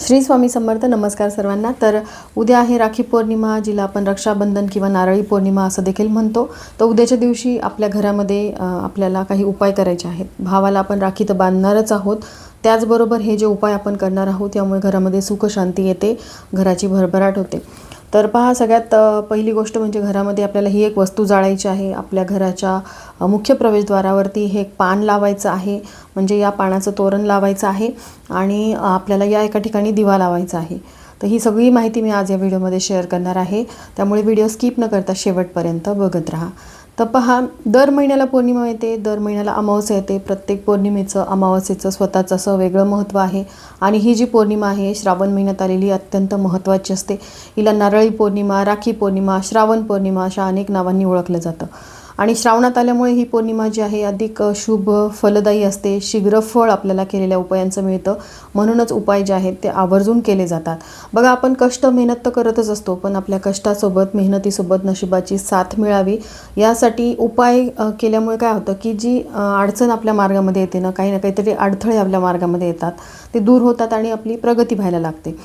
श्री स्वामी समर्थ नमस्कार सर्वांना. तर उद्या आहे राखी पौर्णिमा जिला आपण रक्षाबंधन किंवा नारळी पौर्णिमा असं देखील म्हणतो. तर उद्याच्या दिवशी आपल्या घरामध्ये आपल्याला काही उपाय करायचे आहेत. भावाला आपण राखी तर बांधणारच आहोत. त्याचबरोबर हे जे उपाय आपण करणार आहोत त्यामुळे घरामध्ये सुख शांती येते घराची भरभराट होते. तर पहा सगळ्यात पहिली गोष्ट म्हणजे घरामध्ये आपल्याला ही एक वस्तू जाळायची आहे. आपल्या घराच्या मुख्य प्रवेशद्वारावरती हे एक पान लावायचं आहे. म्हणजे या पानाचं तोरण लावायचं आहे आणि आपल्याला या एका ठिकाणी दिवा लावायचा आहे. तर ही सगळी माहिती मी आज या व्हिडिओमध्ये शेअर करणार आहे. त्यामुळे व्हिडिओ स्किप न करता शेवटपर्यंत बघत राहा. तर पहा दर महिन्याला पौर्णिमा येते दर महिन्याला अमावस्या येते. प्रत्येक पौर्णिमेचं अमावस्येचं स्वतःचं असं वेगळं महत्त्व आहे. आणि ही जी पौर्णिमा आहे श्रावण महिन्यात आलेली अत्यंत महत्त्वाची असते. हिला नारळी पौर्णिमा राखी पौर्णिमा श्रावण पौर्णिमा अशा अनेक नावांनी ओळखलं जातं. आणि श्रावणात आल्यामुळे ही पौर्णिमा जी आहे अधिक शुभ फलदायी असते. शीघ्र फळ आपल्याला केलेल्या उपायांचं मिळतं. म्हणूनच उपाय जे आहेत ते आवर्जून केले जातात. बघा आपण कष्ट मेहनत तर करतच असतो पण आपल्या कष्टासोबत मेहनतीसोबत नशिबाची साथ मिळावी. यासाठी उपाय केल्यामुळे काय होतं की जी अडचण आपल्या मार्गामध्ये येते ना काही ना काहीतरी अडथळे आपल्या मार्गामध्ये येतात. ते दूर होतात आणि आपली प्रगती व्हायला लागते.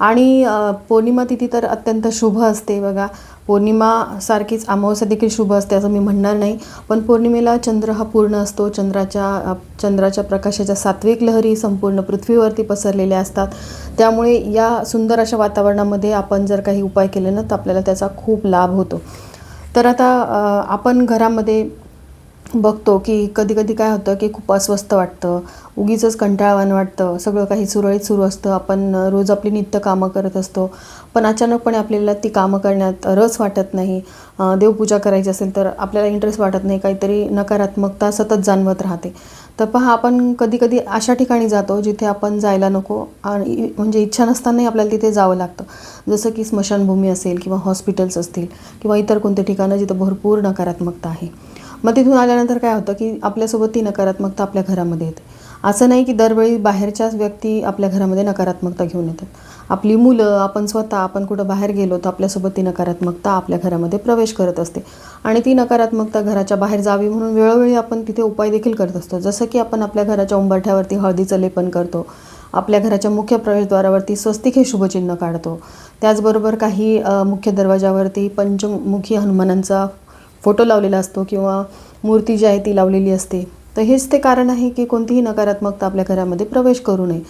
आणि पौर्णिमा तिथी तर अत्यंत शुभ असते बघा. पौर्णिमा सारखीच अमावस्या देखील शुभ असते असं मी म्हणणार नाही. पण पौर्णिमेला चंद्र हा पूर्ण असतो. चंद्राच्या चंद्राच्या प्रकाशाच्या सात्विक लहरी संपूर्ण पृथ्वीवरती पसरलेल्या असतात. त्यामुळे या सुंदर अशा वातावरणामध्ये आपण जर काही उपाय केले ना तर आपल्याला त्याचा खूप लाभ होतो. तर आता आपण घरामध्ये बघतो की कधी कधी काय होतं की खूप अस्वस्थ वाटतं उगीचंच कंटाळवाण वाटतं सगळं काही सुरळीत सुरू असतं आपण रोज आपली नित्य कामं करत असतो. पण अचानकपणे आपल्याला ती कामं करण्यात रस वाटत नाही देवपूजा करायची असेल तर आपल्याला इंटरेस्ट वाटत नाही काहीतरी नकारात्मकता सतत जाणवत राहते. तर पहा आपण कधी कधी अशा ठिकाणी जातो जिथे आपण जायला नको आणि म्हणजे इच्छा नसतानाही आपल्याला तिथे जावं लागतं. जसं की स्मशानभूमी असेल किंवा हॉस्पिटल्स असतील किंवा इतर कोणते ठिकाणं जिथं भरपूर नकारात्मकता आहे. मग तिथून आल्यानंतर काय होतं की आपल्यासोबत ती नकारात्मकता आपल्या घरामध्ये येते. असं नाही की दरवेळी बाहेरच्याच व्यक्ती आपल्या घरामध्ये नकारात्मकता घेऊन येतात. आपली मुलं आपण स्वतः आपण कुठं बाहेर गेलो तर आपल्यासोबत ती नकारात्मकता आपल्या घरामध्ये प्रवेश करत असते. आणि ती नकारात्मकता घराच्या बाहेर जावी म्हणून वेळोवेळी आपण तिथे उपाय देखील करत असतो. जसं की आपण आपल्या घराच्या उंबरठ्यावरती हळदीचं लेपन करतो. आपल्या घराच्या मुख्य प्रवेशद्वारावरती स्वस्तिक हे शुभचिन्ह काढतो. त्याचबरोबर काही मुख्य दरवाजावरती पंचमुखी हनुमानांचा फोटो लावलेला असतो किंवा मूर्ती जी आहे ती लावलेली असते. तर हेच ते कारण आहे की कोणतीही नकारात्मकता आपल्या घरामध्ये प्रवेश करू नये.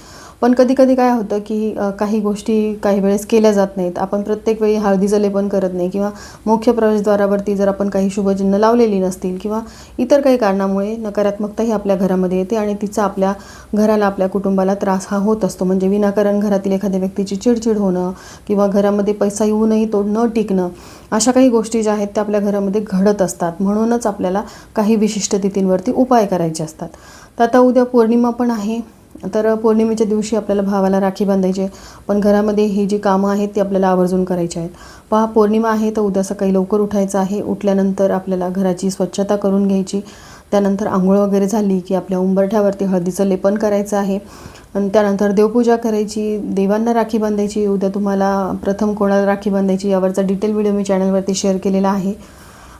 पण कधी कधी काय होतं की काही गोष्टी काही वेळेस केल्या जात नाहीत. आपण प्रत्येक वेळी हळदीचं लेपन करत नाही किंवा मुख्य प्रवेशद्वारावरती जर आपण काही शुभचिन्ह लावलेली नसतील किंवा इतर काही कारणामुळे नकारात्मकता ही आपल्या घरामध्ये येते आणि तिचा आपल्या घराला आपल्या कुटुंबाला त्रास हा होत असतो. म्हणजे विनाकारण घरातील एखाद्या व्यक्तीची चिडचिड होणं किंवा घरामध्ये पैसा येऊनही तो न टिकणं अशा काही गोष्टी ज्या आहेत त्या आपल्या घरामध्ये घडत असतात. म्हणूनच आपल्याला काही विशिष्ट तिथींवरती उपाय करायचे असतात. तर आता उद्या पौर्णिमा पण आहे. तर पौर्णिमेच्या दिवशी आपल्याला भावाला राखी बांधायची आहे. पण घरामध्ये ही जी कामं आहेत ती आपल्याला आवर्जून करायची आहेत. पहा पौर्णिमा आहे तर उद्या सकाळी लवकर उठायचं आहे. उठल्यानंतर आपल्याला घराची स्वच्छता करून घ्यायची. त्यानंतर आंघोळ वगैरे झाली की आपल्या उंबरठ्यावरती हळदीचं लेपन करायचं आहे. आणि त्यानंतर देवपूजा करायची. देवांना राखी बांधायची. उद्या तुम्हाला प्रथम कोणाला राखी बांधायची यावरचा डिटेल व्हिडिओ मी चॅनलवरती शेअर केलेला आहे.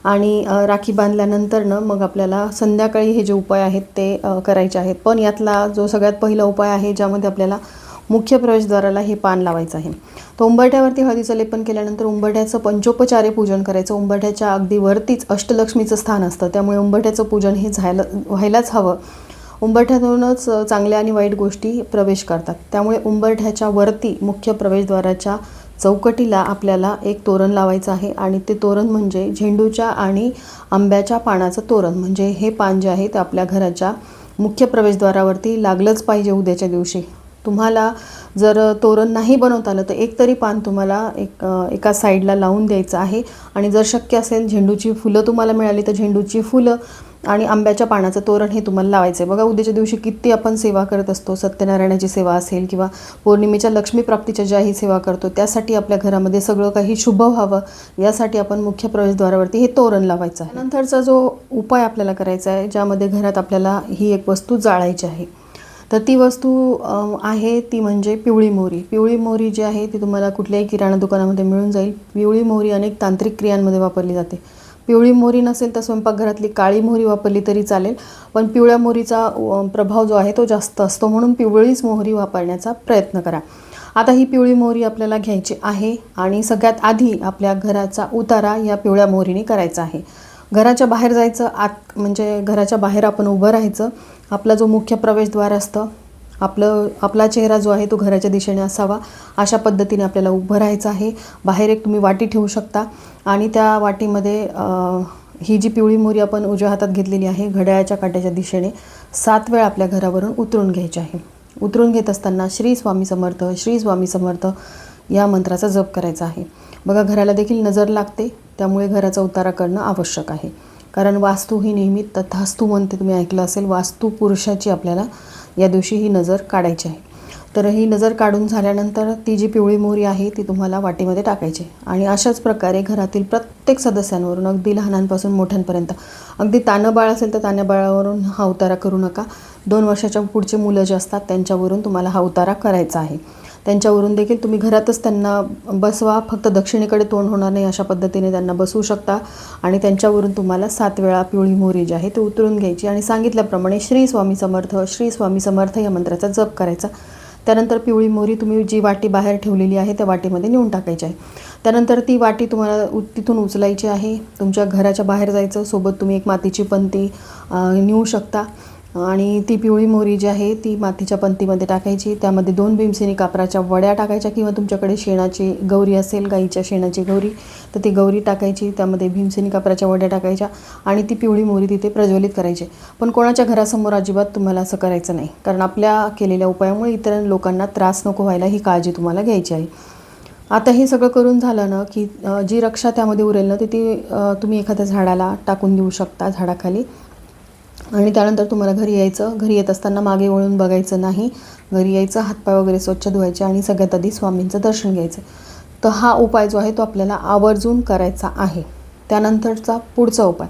आणि राखी बांधल्यानंतर न मग आपल्याला संध्याकाळी हे जे उपाय आहेत ते करायचे आहेत. पण यातला जो सगळ्यात पहिला उपाय आहे ज्यामध्ये आपल्याला मुख्य प्रवेशद्वाराला हे पान लावायचं आहे. तर उंबरठ्यावरती हळदीचं लेपन केल्यानंतर उंबरठ्याचं पंचोपचारे पूजन करायचं. उंबरठ्याच्या अगदी वरतीच अष्टलक्ष्मीचं स्थान असतं. त्यामुळे उंबरठ्याचं पूजन हे झायला व्हायलाच हवं. उंबरठ्यातूनच चांगल्या आणि वाईट गोष्टी प्रवेश करतात. त्यामुळे उंबरठ्याच्या वरती मुख्य प्रवेशद्वाराच्या चौकटीला आपल्याला एक तोरण लावायचं आहे आणि ते तोरण म्हणजे झेंडूच्या आणि आंब्याच्या पानाचं तोरण. म्हणजे हे पान जे आहे ते आपल्या घराच्या मुख्य प्रवेशद्वारावरती लागलंच पाहिजे उद्याच्या दिवशी. तुम्हाला जर तोरण नाही बनवता आलं तर एक तरी पान तुम्हाला एक एका साईडला लावून द्यायचं आहे. आणि जर शक्य असेल झेंडूची फुलं तुम्हाला मिळाली तर झेंडूची फुलं आणि आंब्याच्या पानाचं तोरण हे तुम्हाला लावायचं आहे. बघा उद्याच्या दिवशी किती आपण सेवा करत असतो. सत्यनारायणाची सेवा असेल किंवा पौर्णिमेच्या लक्ष्मीप्राप्तीच्या ज्याही सेवा करतो त्यासाठी आपल्या घरामध्ये सगळं काही शुभ व्हावं यासाठी आपण मुख्य प्रवेशद्वारावरती हे तोरण लावायचं आहे. नंतरचा जो उपाय आपल्याला करायचा आहे ज्यामध्ये घरात आपल्याला ही एक वस्तू जाळायची आहे. तर ती वस्तू आहे ती म्हणजे पिवळी मोहरी पिवळी मोहरी जी आहे ती तुम्हाला कुठल्याही किराणा दुकानामध्ये मिळून जाईल. पिवळी मोहरी अनेक तांत्रिक क्रियांमध्ये वापरली जाते. पिवळी मोहरी नसेल तर स्वयंपाकघरातली काळी मोहरी वापरली तरी चालेल. पण पिवळ्या मोहरीचा प्रभाव जो आहे तो जास्त असतो. म्हणून पिवळीच मोहरी वापरण्याचा प्रयत्न करा. आता ही पिवळी मोहरी आपल्याला घ्यायची आहे आणि सगळ्यात आधी आपल्या घराचा उतारा या पिवळ्या मोहरीने करायचा आहे. घराच्या बाहेर जायचं आत म्हणजे घराच्या बाहेर आपण उभं राहायचं आपला जो मुख्य प्रवेशद्वार असतं आपलं आपला चेहरा जो आहे तो घराच्या दिशेने असावा अशा पद्धतीने आपल्याला उभं राहायचं आहे. बाहेर एक तुम्ही वाटी ठेवू शकता आणि त्या वाटीमध्ये ही जी पिवळी मोहरी आपण उजव्या हातात घेतलेली आहे घड्याळाच्या काट्याच्या दिशेने सात वेळा आपल्या घरावरून उतरून घ्यायची आहे. उतरून घेत असताना श्री स्वामी समर्थ श्री स्वामी समर्थ या मंत्राचा जप करायचा आहे. बघा घराला देखील नजर लागते त्यामुळे घराचा उतारा करणं आवश्यक आहे. कारण वास्तू ही नेहमी तथास्तू म्हणते तुम्ही ऐकलं असेल. वास्तू पुरुषाची आपल्याला या दिवशी ही नजर काढायची आहे. तर ही नजर काढून झाल्यानंतर ती जी पिवळी मोहरी आहे ती तुम्हाला वाटीमध्ये टाकायची आणि अशाच प्रकारे घरातील प्रत्येक सदस्यांवरून अगदी लहानांपासून मोठ्यांपर्यंत अगदी तानं बाळ असेल तर तान्या बाळावरून हा उतारा करू नका. दोन वर्षाच्या पुढचे मुलं जे असतात त्यांच्यावरून तुम्हाला हा उतारा करायचा आहे. त्यांच्यावरून देखील तुम्ही घरातच त्यांना बसवा फक्त दक्षिणेकडे तोंड होणार नाही अशा पद्धतीने त्यांना बसवू शकता. आणि त्यांच्यावरून तुम्हाला सात वेळा पिवळी मोहरी जी आहे ती उतरून घ्यायची. आणि सांगितल्याप्रमाणे श्री स्वामी समर्थ श्री स्वामी समर्थ या मंत्राचा जप करायचा. त्यानंतर पिवळी मोहरी तुम्ही जी वाटी बाहेर ठेवलेली आहे त्या वाटीमध्ये नेऊन टाकायची आहे. त्यानंतर ती वाटी तुम्हाला उ तिथून उचलायची आहे. तुमच्या घराच्या बाहेर जायचं सोबत तुम्ही एक मातीची पंती नेऊ शकता. आणि ती पिवळी मोहरी जी आहे ती मातीच्या पंतीमध्ये टाकायची. त्यामध्ये दोन भीमसेनी कापराच्या वड्या टाकायच्या किंवा तुमच्याकडे शेणाची गौरी असेल गाईच्या शेणाची गौरी तर ती गौरी टाकायची. त्यामध्ये भीमसेनी कापराच्या वड्या टाकायच्या आणि ती पिवळी मोहरी तिथे प्रज्वलित करायची. पण कोणाच्या घरासमोर अजिबात तुम्हाला असं करायचं नाही. कारण आपल्या केलेल्या उपायामुळे इतर लोकांना त्रास नको व्हायला ही काळजी तुम्हाला घ्यायची आहे. आता हे सगळं करून झालं ना की जी रक्षा त्यामध्ये उरेल ना ती ती तुम्ही एखाद्या झाडाला टाकून देऊ शकता झाडाखाली. आणि त्यानंतर तुम्हाला घरी यायचं घरी येत असताना मागे वळून बघायचं नाही घरी यायचं हातपाय वगैरे स्वच्छ धुवायचे आणि सगळ्यात आधी स्वामींचं दर्शन घ्यायचं. तर हा उपाय जो आहे तो आपल्याला आवर्जून करायचा आहे. त्यानंतरचा पुढचा उपाय.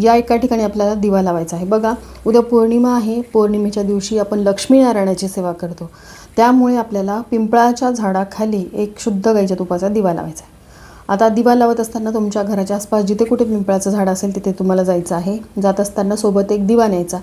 या एका ठिकाणी आपल्याला दिवा लावायचा आहे. बघा उद्या पौर्णिमा आहे. पौर्णिमेच्या दिवशी आपण लक्ष्मीनारायणाची सेवा करतो. त्यामुळे आपल्याला पिंपळाच्या झाडाखाली एक शुद्ध गाईच्या तुपाचा दिवा लावायचा आहे. आता दिवा लावत असताना तुमच्या घराच्या आसपास जिथे कुठे पिंपळाचं झाड असेल तिथे तुम्हाला जायचं आहे. जात असताना सोबत एक दिवा न्यायचा.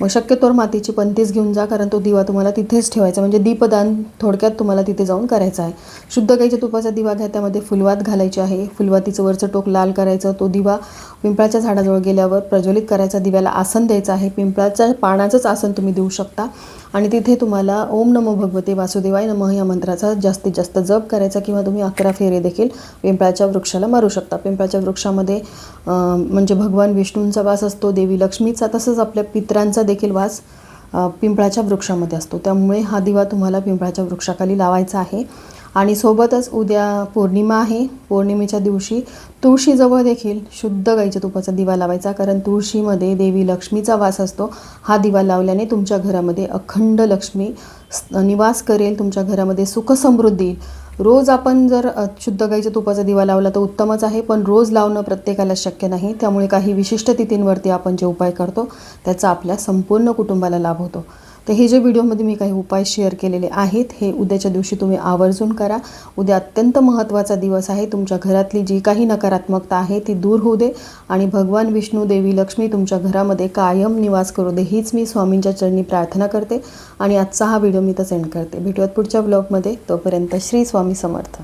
मग शक्यतोवर मातीची पंतीच घेऊन जा कारण तो दिवा तुम्हाला तिथेच ठेवायचा. म्हणजे दीपदान थोडक्यात तुम्हाला तिथे जाऊन करायचं आहे. शुद्ध गाईच्या तुपाचा दिवा घ्या त्यामध्ये फुलवात घालायची आहे. फुलवातीचं वरचं टोक लाल करायचं. तो दिवा पिंपळाच्या झाडाजवळ गेल्यावर प्रज्वलित करायचा. दिव्याला आसन द्यायचं आहे. पिंपळाच्या पानाचंच आसन तुम्ही देऊ शकता. आणि तिथे तुम्हाला ओम नमो भगवते वासुदेवाय नमः या मंत्राचा जास्तीत जास्त जप करायचा किंवा तुम्ही अकरा फेरे देखील पिंपळाच्या वृक्षाला मारू शकता. पिंपळाच्या वृक्षामध्ये म्हणजे भगवान विष्णूंचा वास असतो देवी लक्ष्मीचा तसंच आपल्या पित्रांचा देखील वास पिंपळाच्या वृक्षामध्ये असतो. त्यामुळे हा दिवा तुम्हाला पिंपळाच्या वृक्षाखाली लावायचा आहे. आणि सोबतच उद्या पौर्णिमा आहे. पौर्णिमेच्या दिवशी तुळशीजवळ देखील शुद्ध गाईच्या तुपाचा दिवा लावायचा कारण तुळशीमध्ये देवी लक्ष्मीचा वास असतो. हा दिवा लावल्याने तुमच्या घरामध्ये अखंड लक्ष्मी निवास करेल तुमच्या घरामध्ये सुखसमृद्धी येईल. रोज आपण जर शुद्ध गाईच्या तुपाचा दिवा लावला तर उत्तमच आहे पण रोज लावणं प्रत्येकाला शक्य नाही. त्यामुळे काही विशिष्ट तिथींवरती आपण जे उपाय करतो त्याचा आपल्या संपूर्ण कुटुंबाला लाभ होतो. तर हे जे व्हिडिओमध्ये मी काही उपाय शेअर केलेले आहेत हे उद्याच्या दिवशी तुम्ही आवर्जून करा. उद्या अत्यंत महत्त्वाचा दिवस आहे. तुमच्या घरातली जी काही नकारात्मकता आहे ती दूर होऊ दे आणि भगवान विष्णू देवी लक्ष्मी तुमच्या घरामध्ये कायम निवास करू दे. हीच मी स्वामींच्या चरणी प्रार्थना करते आणि आजचा हा व्हिडिओ मी तर सेंड करते. भेटूयात पुढच्या ब्लॉगमध्ये. तोपर्यंत श्री स्वामी समर्थ.